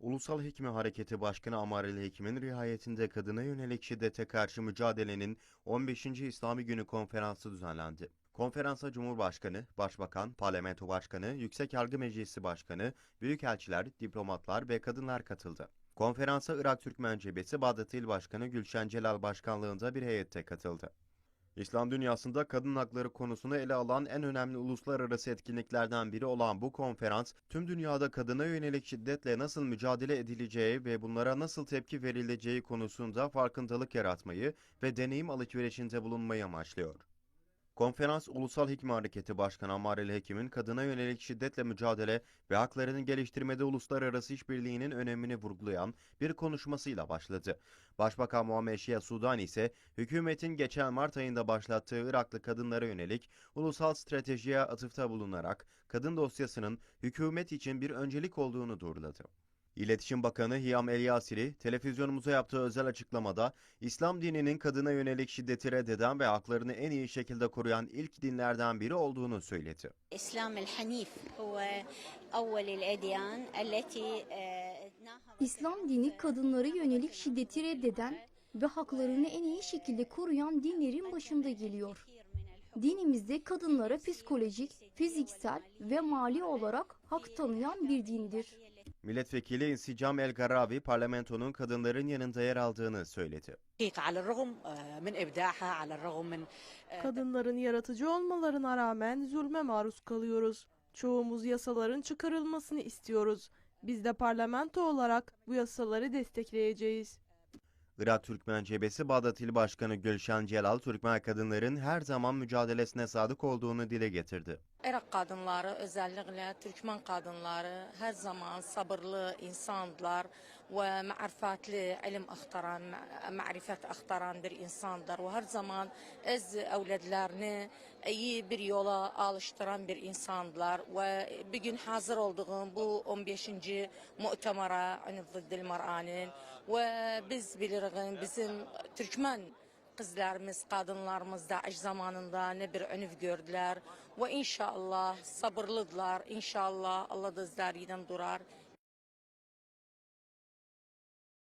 Ulusal Hekimi Hareketi Başkanı Amareli Hekim'in riayetinde kadına yönelik şiddete karşı mücadelenin 15. İslami Günü konferansı düzenlendi. Konferansa Cumhurbaşkanı, Başbakan, Parlamento Başkanı, Yüksek Yargı Meclisi Başkanı, büyükelçiler, diplomatlar ve kadınlar katıldı. Konferansa Irak Türkmen Cebesi Bağdat İl Başkanı Gülşen Celal Başkanlığında bir heyette katıldı. İslam dünyasında kadın hakları konusunu ele alan en önemli uluslararası etkinliklerden biri olan bu konferans, tüm dünyada kadına yönelik şiddetle nasıl mücadele edileceği ve bunlara nasıl tepki verileceği konusunda farkındalık yaratmayı ve deneyim alışverişinde bulunmayı amaçlıyor. Konferans, Ulusal Hikme Hareketi Başkanı Amareli Hekim'in kadına yönelik şiddetle mücadele ve haklarını geliştirmede uluslararası işbirliğinin önemini vurgulayan bir konuşmasıyla başladı. Başbakan Muhammed Şia Sudani ise hükümetin geçen Mart ayında başlattığı Iraklı kadınlara yönelik ulusal stratejiye atıfta bulunarak kadın dosyasının hükümet için bir öncelik olduğunu doğruladı. İletişim Bakanı Hiyam Elyasiri, televizyonumuza yaptığı özel açıklamada, İslam dininin kadına yönelik şiddeti reddeden ve haklarını en iyi şekilde koruyan ilk dinlerden biri olduğunu söyledi. İslam el-Hanif İslam dini kadınlara yönelik şiddeti reddeden ve haklarını en iyi şekilde koruyan dinlerin başında geliyor. Dinimizde kadınlara psikolojik, fiziksel ve mali olarak hak tanıyan bir dindir. Milletvekili Insicam El Garavi parlamentonun kadınların yanında yer aldığını söyledi. Kadınların yaratıcı olmalarına rağmen zulme maruz kalıyoruz. Çoğumuz yasaların çıkarılmasını istiyoruz. Biz de parlamento olarak bu yasaları destekleyeceğiz. Irak Türkmen Cebesi Bağdat İl Başkanı Gülşen Celal, Türkmen kadınların her zaman mücadelesine sadık olduğunu dile getirdi. Irak kadınları özellikle Türkmen kadınları her zaman sabırlı insandılar ve ma'rifatli ilim aktaran, ma- marifet aktaran bir insandır ve her zaman öz evladlarını iyi bir yola alıştıran bir insandılar ve bugün hazır olduğum bu 15. mu'temara Zıddil Mar'anın ve biz biliriz bizim Türkmen Kızlarımız, kadınlarımız da iş zamanında ne bir önüf gördüler ve inşallah sabırlıdılar. İnşallah Allah da izlerinden durar.